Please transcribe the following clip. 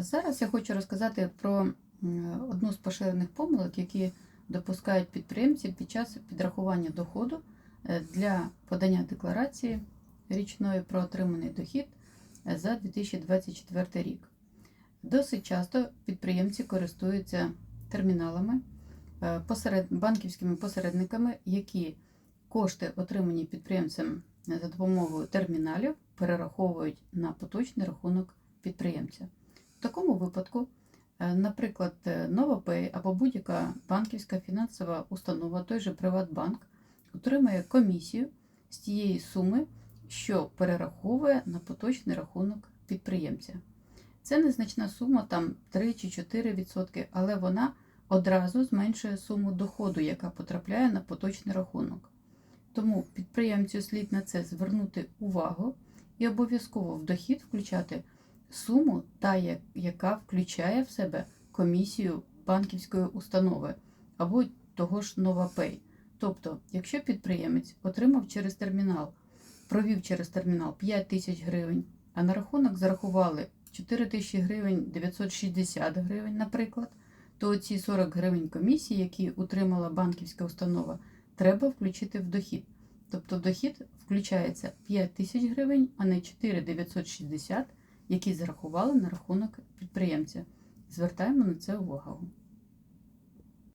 Зараз я хочу розказати про одну з поширених помилок, які допускають підприємці під час підрахування доходу е, для подання декларації річної про отриманий дохід е, за 2024 рік. Досить часто підприємці користуються терміналами, е, банківськими посередниками, які кошти, отримані підприємцем за допомогою терміналів, перераховують на поточний рахунок підприємця. В такому випадку, е, наприклад, е, NovaPay або будь-яка банківська фінансова установа, той же Приватбанк, отримує комісію з тієї суми, що перераховує на поточний рахунок підприємця. Це незначна сума, там 3 чи 4 відсотки, але вона одразу зменшує суму доходу, яка потрапляє на поточний рахунок. Тому підприємцю слід на це звернути увагу і обов'язково в дохід включати суму, та яка включає в себе комісію банківської установи або того ж NovaPay. Тобто, якщо підприємець отримав через термінал, провів через термінал 5 тисяч гривень, а на рахунок зарахували 4 тисячі гривень 960 гривень, наприклад, то ці 40 гривень комісії, які утримала банківська установа, треба включити в дохід. Тобто в дохід включається 5 тисяч гривень, а не 4 960, які зарахували на рахунок підприємця. Звертаємо на це увагу.